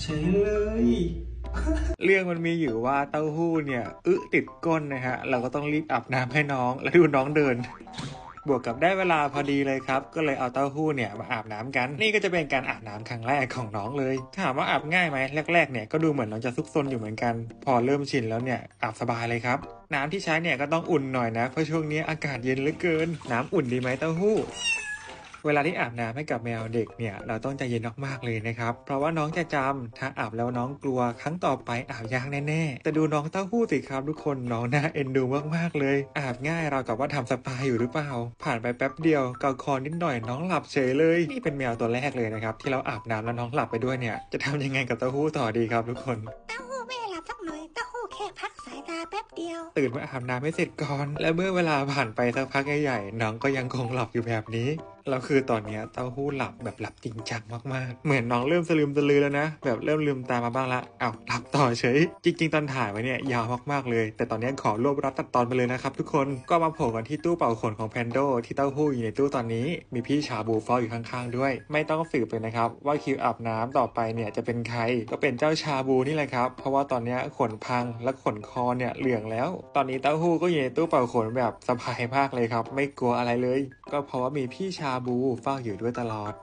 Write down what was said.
เฉยเลย เรื่องมันมีอยู่ว่าเต้าหู้เนี่ยอึติดก้นนะฮะ เราก็ต้องรีบอาบน้ำให้น้อง แล้วดูน้องเดิน บวกกับได้เวลาพอดีเลยครับ ก็เลยเอาเต้าหู้เนี่ยมาอาบน้ำกัน นี่ก็จะเป็นการอาบน้ำครั้งแรกของน้องเลยถามว่าอาบง่ายไหมแรกๆเนี่ยก็ดูเหมือนน้องจะซุกซนอยู่เหมือนกัน พอเริ่มชินแล้วเนี่ยอาบสบายเลยครับ น้ำที่ใช้เนี่ยก็ต้องอุ่นหน่อยนะเพราะช่วงนี้อากาศเย็นเหลือเกิน น้ำอุ่นดีไหมเต้าหู้ เวลาที่อาบน้ำให้กับแมวเด็กเนี่ยเราต้องใจเย็นมากๆเลยนะครับ เพราะว่าน้องจะจำถ้าอาบแล้วน้องกลัวครั้งต่อไปอาบยากแน่ๆ แต่ดูน้องเต้าหู้สิครับทุกคนน้องน่าเอ็นดูมากๆเลย อาบง่ายเรากับว่าทำสปาอยู่หรือเปล่า ผ่านไปแป๊บเดียวเกาคอนิดหน่อยน้องหลับเฉยเลยนี่เป็นแมวตัวแรกเลยนะครับที่เราอาบน้ำแล้วน้องหลับไปด้วยเนี่ยจะทำยังไงกับเต้าหู้ต่อดีครับทุกคนเต้าหู้ไม่หลับสักหน่อยเต้าหู้แค่พักสายตาแป๊บเดียวตื่นมาอาบน้ำให้เสร็จก่อน และเมื่อเวลาผ่านไปสักพักใหญ่ๆน้องก็ยังคงหลับอยู่แบบนี้ แล้วคือตอนเนี้ยเต้าหู้หลับแบบหลับจริงจังมากๆ เหมือนน้องเริ่มสลืมสลือแล้วนะ แบบเริ่มลืมตามาบ้างละอ้าวหลับต่อเฉย จริง ๆ ตอนถ่ายไว้เนี่ยยาวมากๆเลย แต่ตอนนี้ขอรวบรัดตัดตอนไปเลยนะครับทุกคนก็มาโผล่กันที่ตู้เป่าขนของแพนโดที่เต้าหู้อยู่ในตู้ตอนนี้ มีพี่ชาบูเฝ้าอยู่ข้างๆด้วย ไม่ต้องสืบเลยนะครับ ว่าคิวอาบน้ำต่อไปเนี่ยจะเป็นใครก็เป็นเจ้าชาบูนี่แหละครับ เพราะว่าตอนนี้ขนพังและขนคอเนี่ยเหลืองแล้ว ตอนนี้เต้าหู้ก็อยู่ในตู้เป่าขนแบบสบายมากเลยครับ ไม่กลัวอะไรเลยก็เพราะว่ามีพี่ชาบูเฝ้าอยู่ด้วยตลอด